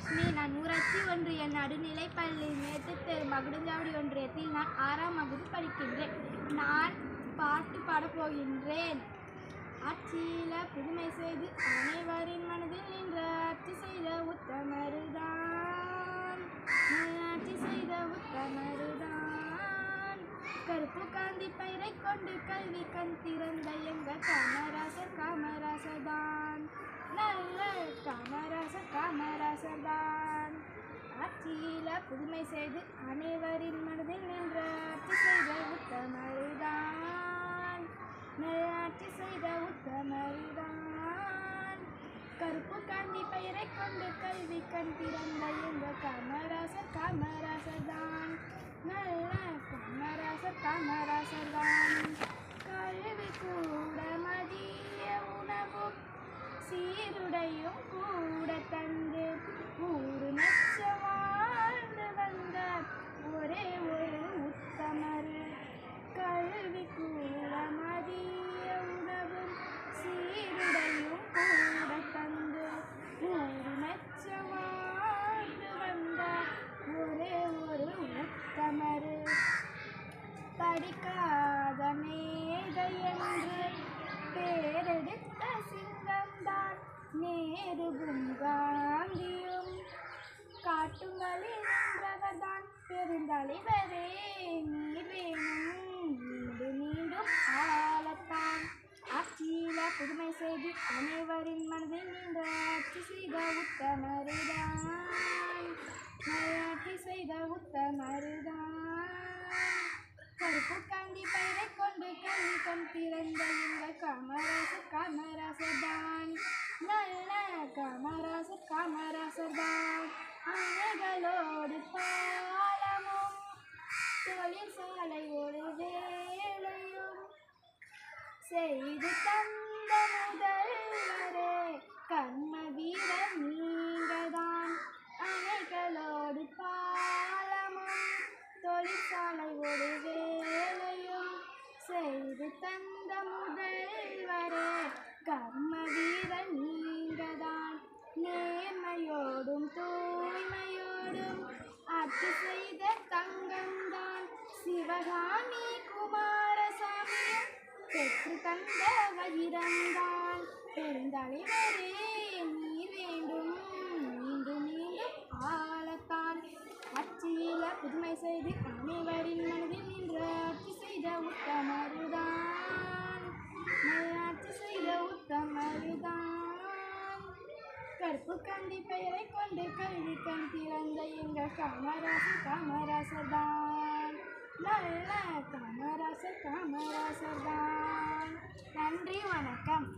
லட்சுமி நான் ஊராட்சி ஒன்றிய நடுநிலைப் பள்ளி மேட்டுத்தெரு மகுடஞ்சாவடி ஒன்றியத்தில் நான் ஆறாம் வகுப்பு படிக்கின்றேன். நான் பாட்டு பாடப்போகின்றேன் ஆட்சியில் ஆட்சியில புதுமை செய்து அனைவரின் மனதில் நின்ற ஆட்சி செய்த உத்தமருதான். ஆட்சி செய்த உத்தமருதான். கருப்பு காந்தி பயிரை கொண்டு கல்வி கண் திறந்த எங்க காமராசர் காமராசர் தான் புதுமை செய்து அனைவரின் மனதில் நின்றாட்சி செய்த உத்தமருதான். ஆட்சி செய்த உத்தமருதான். கருப்பு காந்தி பெயரை கொண்டு கல்வி கண் திறந்த இந்த காமராசர் காமராசர் தான் நல்ல காமராசர் காமராசர் தான் கல்வி கூட மதிய உணவும் சீருடையும் கூட தந்து ஊரு நச்ச வாழ்ந்து வந்த ஒரே ஒரு உத்தமர் கல்வி கூட மதிய உணவும் சீருடையும் கூட தந்து ஊரு நச்ச வாழ்ந்து வந்த ஒரே ஒரு உத்தமர் படிக்காத மேதை என்று பேரெடுத்த சிங்கம்தான் பெருகும் காந்தியும். காட்டும் பிரகதான் நின்றவர்தான் பெருந்தலைவரே. நீ வேணும் மீண்டும் மீண்டும் ஆளத்தான் ஆட்சியில புதுமை செய்து அனைவரின் மனதில் நின்ற ஆட்சி செய்த உத்தமருதான். ஆட்சி செய்த உத்தமருதான். கருப்பு காந்தி பயிரை கொண்டு கல்வி கண் திறந்த இந்த காமராசர் காமராசர் தான் காமராசர் காமராசர் தான் அணைகளோடு பாலமும் தொழிற்சாலை ஒரு வேலையும் செய்து தந்த முதல்வரே கர்ம வீரர் நீங்கதான். அணைகளோடு பாலமும் தொழிற்சாலை ஒரு வேலையும் செய்து தந்த முதல்வரே கர்ம வீரர் தூய்மையோடும் ஆட்சி செய்த தங்கம்தான். சிவகாமி குமாரசாமியும் பெற்று தந்த வயிறந்தான் பெருந்தலைவர் கண்டி பெயரை கொண்டு கல்வி கண் திறந்த எங்கள் காமராசர் காமராசர் தான். நல்ல காமராசர் காமராசர் நன்றி வணக்கம்.